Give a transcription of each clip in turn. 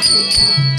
Oh,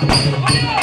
Yeah.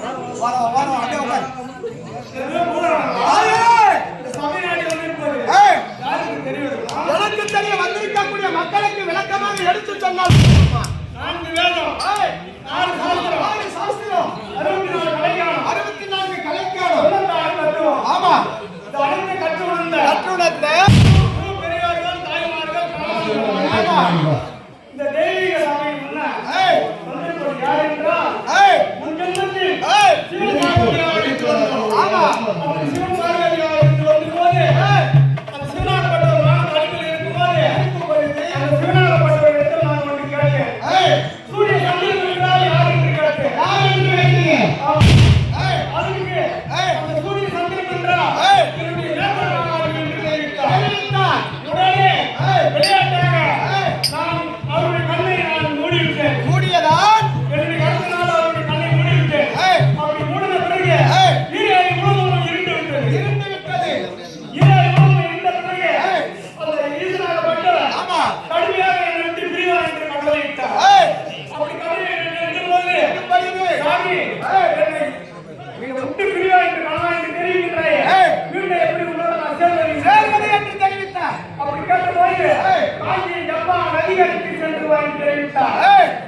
வர வர அப்படியே உட்கார் எனக்கு வந்திருக்கக்கூடிய மக்களுக்கு விளக்கமாக எடுத்து சொன்னால் நான்கு வேதம் ஆறு சாஸ்திரம் ஆறு சாஸ்திரம் அறுபத்தி நாலு கலைஞானம் அறுபத்தி நான்கு கலைஞானம் ஆமா இந்த அனைத்து கற்று உணர்ந்த கற்று உணர்ந்த பெரியவர்கள் தாய்மார்கள் ஆமா. என்று ஜப்பான் அதிகாரிக்கு சென்று வாங்கி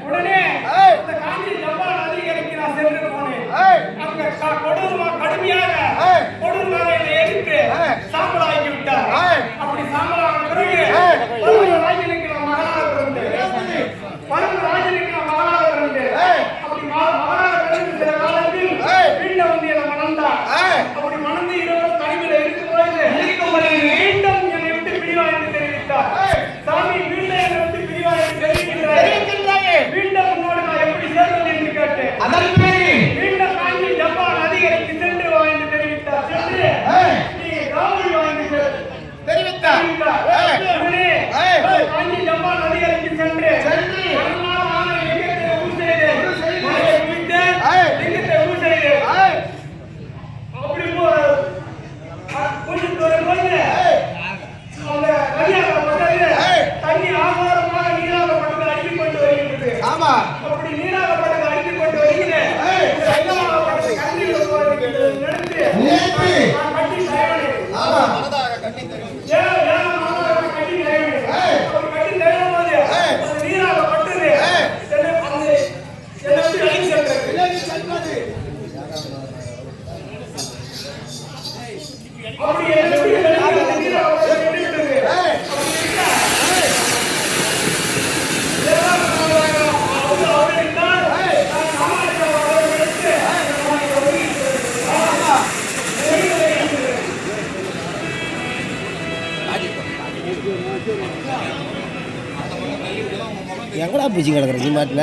உடனே அந்த காஞ்சி ஜப்பான் அதிகாரிக்கு நான் சென்று போனேன். அங்க எங்கடா பிடிச்சி கிடக்குற சீமாட்டில்